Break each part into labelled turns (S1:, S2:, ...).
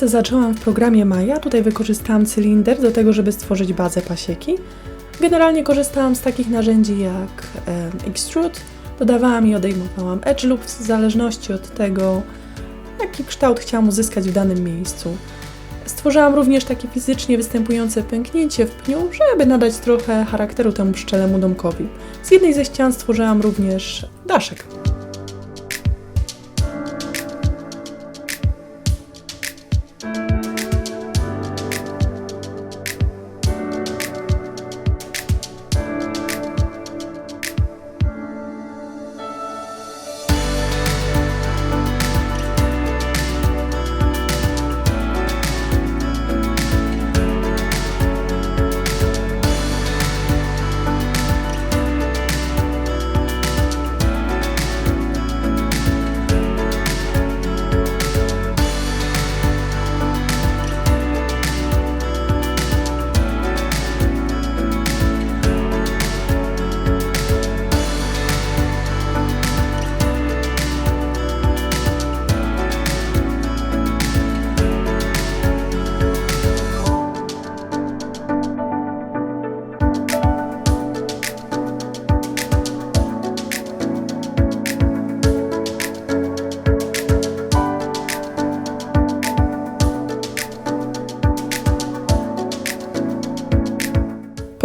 S1: Pracę zaczęłam w programie Maya. Tutaj wykorzystałam cylinder do tego, żeby stworzyć bazę pasieki. Generalnie korzystałam z takich narzędzi jak Extrude. Dodawałam i odejmowałam edge loop w zależności od tego, jaki kształt chciałam uzyskać w danym miejscu. Stworzyłam również takie fizycznie występujące pęknięcie w pniu, żeby nadać trochę charakteru temu pszczelemu domkowi. Z jednej ze ścian stworzyłam również daszek.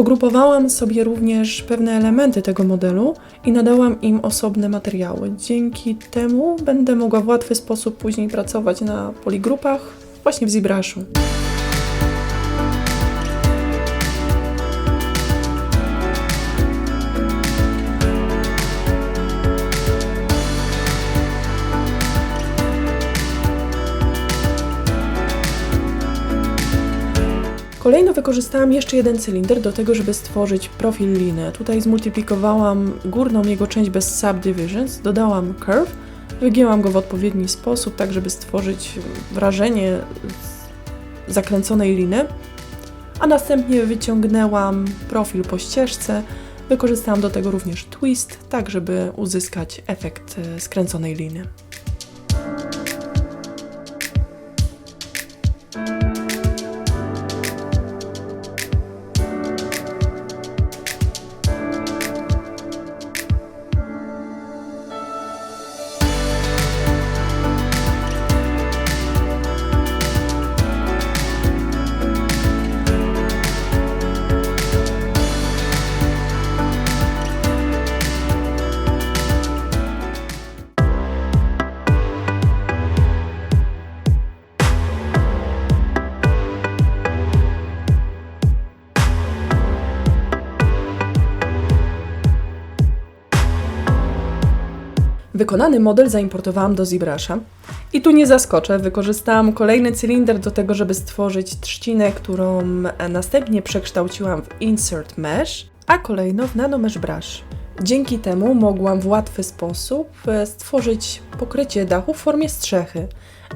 S1: Pogrupowałam sobie również pewne elementy tego modelu i nadałam im osobne materiały. Dzięki temu będę mogła w łatwy sposób później pracować na poligrupach właśnie w ZBrush'u. Wykorzystałam jeszcze jeden cylinder do tego, żeby stworzyć profil liny. Tutaj zmultiplikowałam górną jego część bez subdivisions, dodałam curve, wygięłam go w odpowiedni sposób, tak żeby stworzyć wrażenie zakręconej liny, a następnie wyciągnęłam profil po ścieżce. Wykorzystałam do tego również twist, tak żeby uzyskać efekt e, skręconej liny. Wykonany model zaimportowałam do ZBrush'a. I tu nie zaskoczę, wykorzystałam kolejny cylinder do tego, żeby stworzyć trzcinę, którą e, następnie przekształciłam w Insert Mesh, a kolejno w Nano Mesh Brush. Dzięki temu mogłam w łatwy sposób e, stworzyć pokrycie dachu w formie strzechy.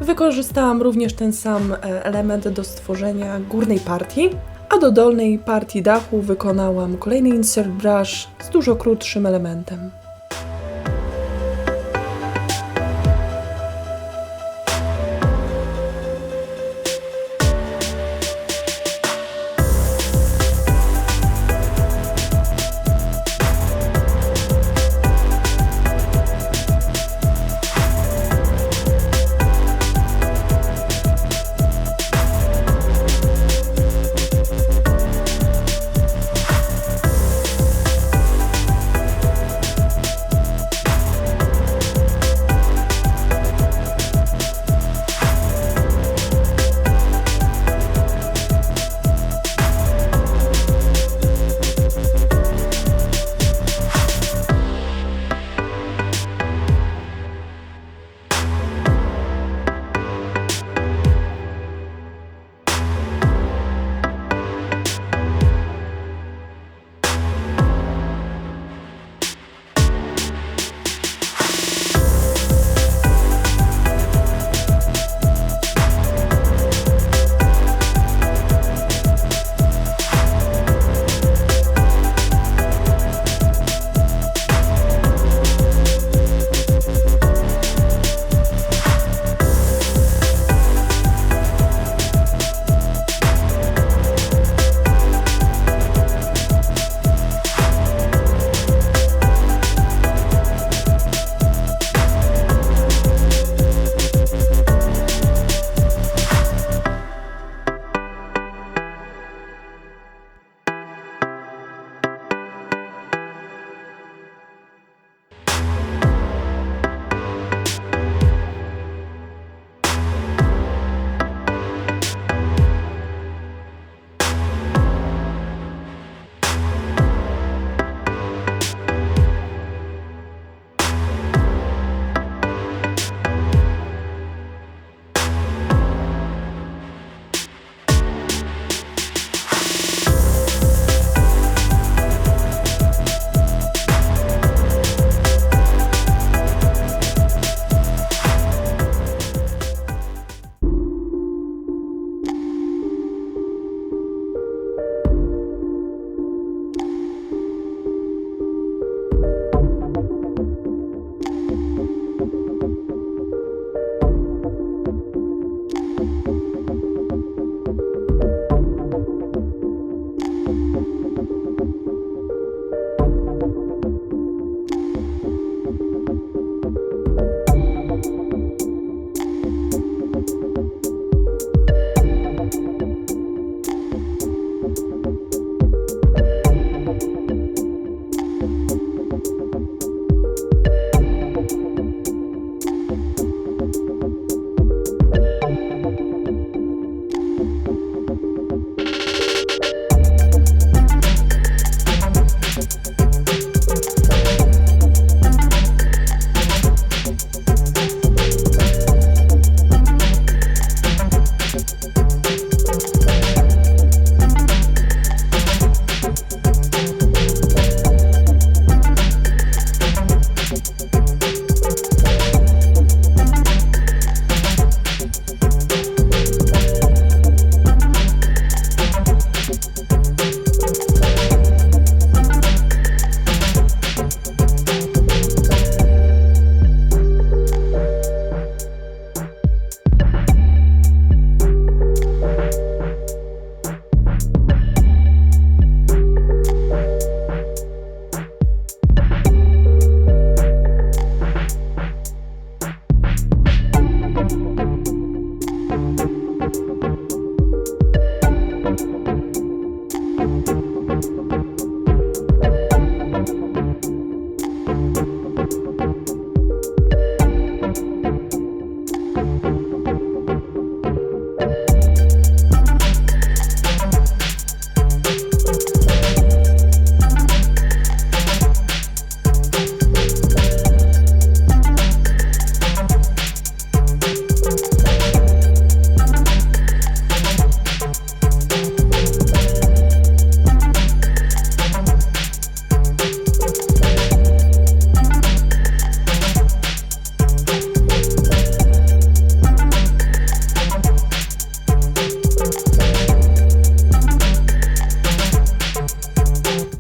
S1: Wykorzystałam również ten sam e, element do stworzenia górnej partii, a do dolnej partii dachu wykonałam kolejny Insert Brush z dużo krótszym elementem.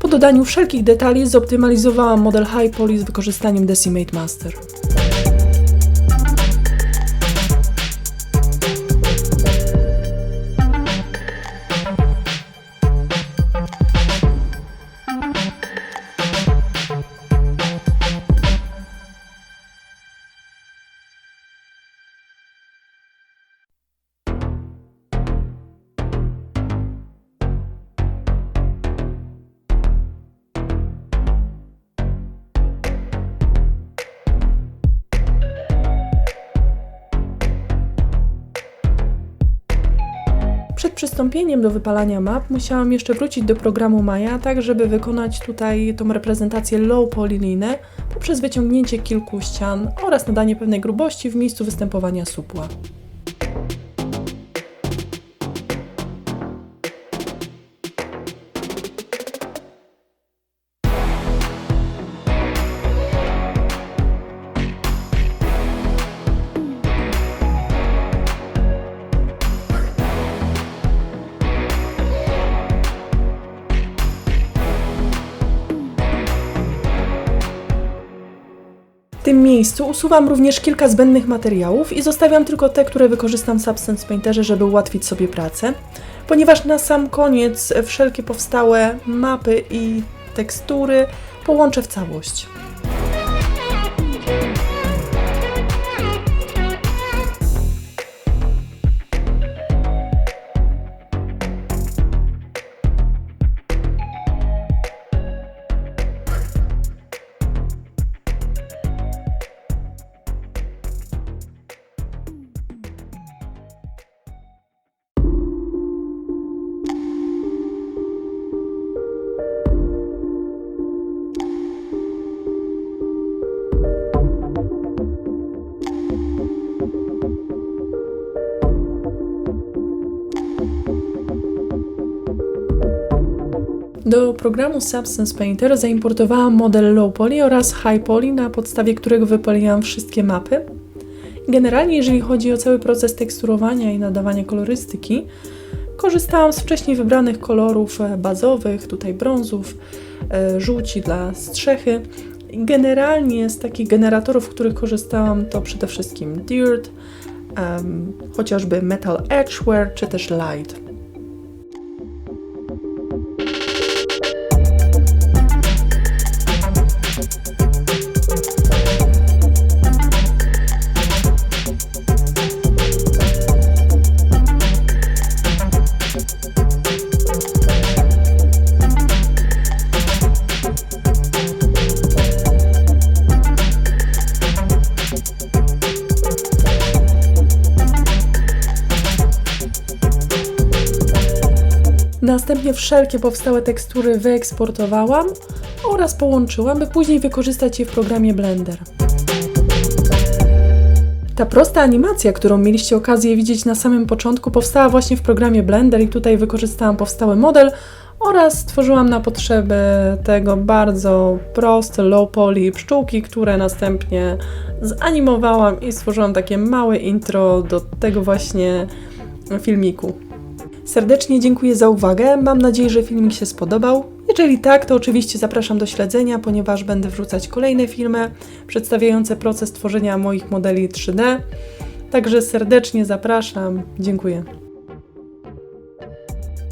S1: Dodaniu wszelkich detali zoptymalizowałam model High Poly z wykorzystaniem Decimate Master. Przystąpieniem do wypalania map musiałam jeszcze wrócić do programu Maya, tak żeby wykonać tutaj tą reprezentację low polylinę poprzez wyciągnięcie kilku ścian oraz nadanie pewnej grubości w miejscu występowania supła. Tym miejscu usuwam również kilka zbędnych materiałów i zostawiam tylko te, które wykorzystam w Substance Painterze, żeby ułatwić sobie pracę, ponieważ na sam koniec wszelkie powstałe mapy i tekstury połączę w całość. Do programu Substance Painter zaimportowałam model Low Poly oraz High Poly, na podstawie którego wypaliłam wszystkie mapy. Generalnie, jeżeli chodzi o cały proces teksturowania i nadawania kolorystyki, korzystałam z wcześniej wybranych kolorów e, bazowych, tutaj brązów, e, żółci dla strzechy. Generalnie z takich generatorów, których korzystałam, to przede wszystkim Dirt, em, chociażby Metal Edgeware czy też Light. Następnie wszelkie powstałe tekstury wyeksportowałam oraz połączyłam, by później wykorzystać je w programie Blender. Ta prosta animacja, którą mieliście okazję widzieć na samym początku, powstała właśnie w programie Blender i tutaj wykorzystałam powstały model oraz stworzyłam na potrzeby tego bardzo proste low poly pszczółki, które następnie zanimowałam i stworzyłam takie małe intro do tego właśnie filmiku. Serdecznie dziękuję za uwagę. Mam nadzieję, że filmik się spodobał. Jeżeli tak, to oczywiście zapraszam do śledzenia, ponieważ będę wrzucać kolejne filmy przedstawiające proces tworzenia moich modeli 3D. Także serdecznie zapraszam. Dziękuję.